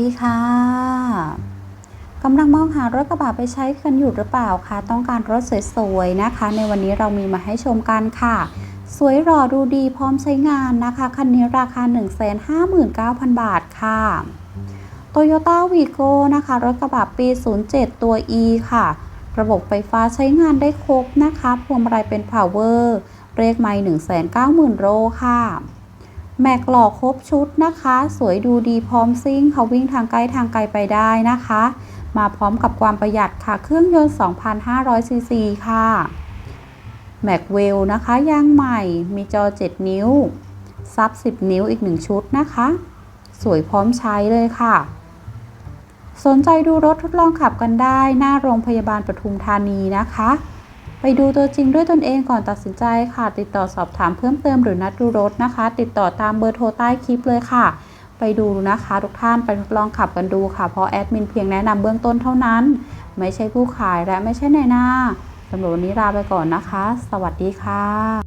ดีค่ะ กำลังมองหารถกระบะไปใช้กันอยู่หรือเปล่าคะ ต้องการรถสวยๆนะคะ ในวันนี้เรามีมาให้ชมกันค่ะ สวยหล่อดูดีพร้อมใช้งานนะคะคันนี้ราคา 159,000 บาทค่ะ Toyota Vigo นะคะ รถกระบะปี 07 ตัว E ค่ะ ระบบไฟฟ้าใช้งานได้ครบนะคะ พวงมาลัยเป็น Power เลขไม่190,000 โลค่ะ แม็กหล่อครบชุดนะคะ สวยดูดีพร้อมซิ่งเขาวิ่งทางใกล้ทางไกลไปได้นะคะ มาพร้อมกับความประหยัดค่ะ เครื่องยนต์ 2,500 ซีซีค่ะแม็กเวลนะคะยางใหม่มีจอ 7 นิ้ว ซับ 10 นิ้วอีก 1 ชุดนะคะ สวยพร้อมใช้เลยค่ะ สนใจดูรถทดลองขับกันได้ หน้าโรงพยาบาลปทุมธานีนะคะ ไปดูตัวจริงด้วยตนเองก่อนตัดสินใจค่ะ ติดต่อสอบถามเพิ่มเติมหรือนัดดูรถนะคะ ติดต่อตามเบอร์โทรใต้คลิปเลยค่ะ ไปดูนะคะทุกท่านไปทดลองขับกันดูค่ะ เพราะแอดมินเพียงแนะนำเบื้องต้นเท่านั้น ไม่ใช่ผู้ขายและไม่ใช่ในายหน้าสำหรับวันนี้ลาไปก่อนนะคะ สวัสดีค่ะ